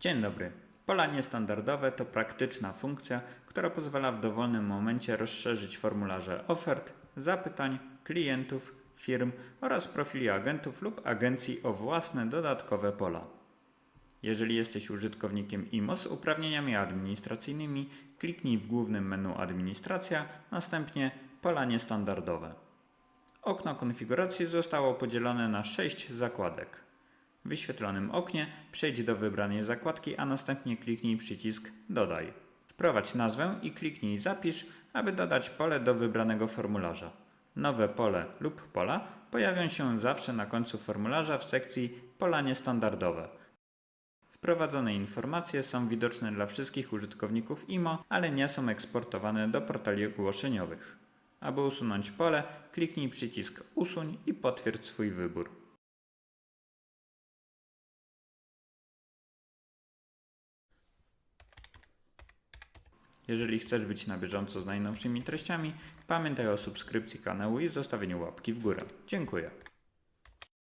Dzień dobry. Pola niestandardowe to praktyczna funkcja, która pozwala w dowolnym momencie rozszerzyć formularze ofert, zapytań, klientów, firm oraz profili agentów lub agencji o własne dodatkowe pola. Jeżeli jesteś użytkownikiem IMO z uprawnieniami administracyjnymi, kliknij w głównym menu Administracja, następnie Pola niestandardowe. Okno konfiguracji zostało podzielone na 6 zakładek. W wyświetlonym oknie przejdź do wybranej zakładki, a następnie kliknij przycisk Dodaj. Wprowadź nazwę i kliknij Zapisz, aby dodać pole do wybranego formularza. Nowe pole lub pola pojawią się zawsze na końcu formularza w sekcji Pola niestandardowe. Wprowadzone informacje są widoczne dla wszystkich użytkowników IMO, ale nie są eksportowane do portali ogłoszeniowych. Aby usunąć pole, kliknij przycisk Usuń i potwierdź swój wybór. Jeżeli chcesz być na bieżąco z najnowszymi treściami, pamiętaj o subskrypcji kanału i zostawieniu łapki w górę. Dziękuję.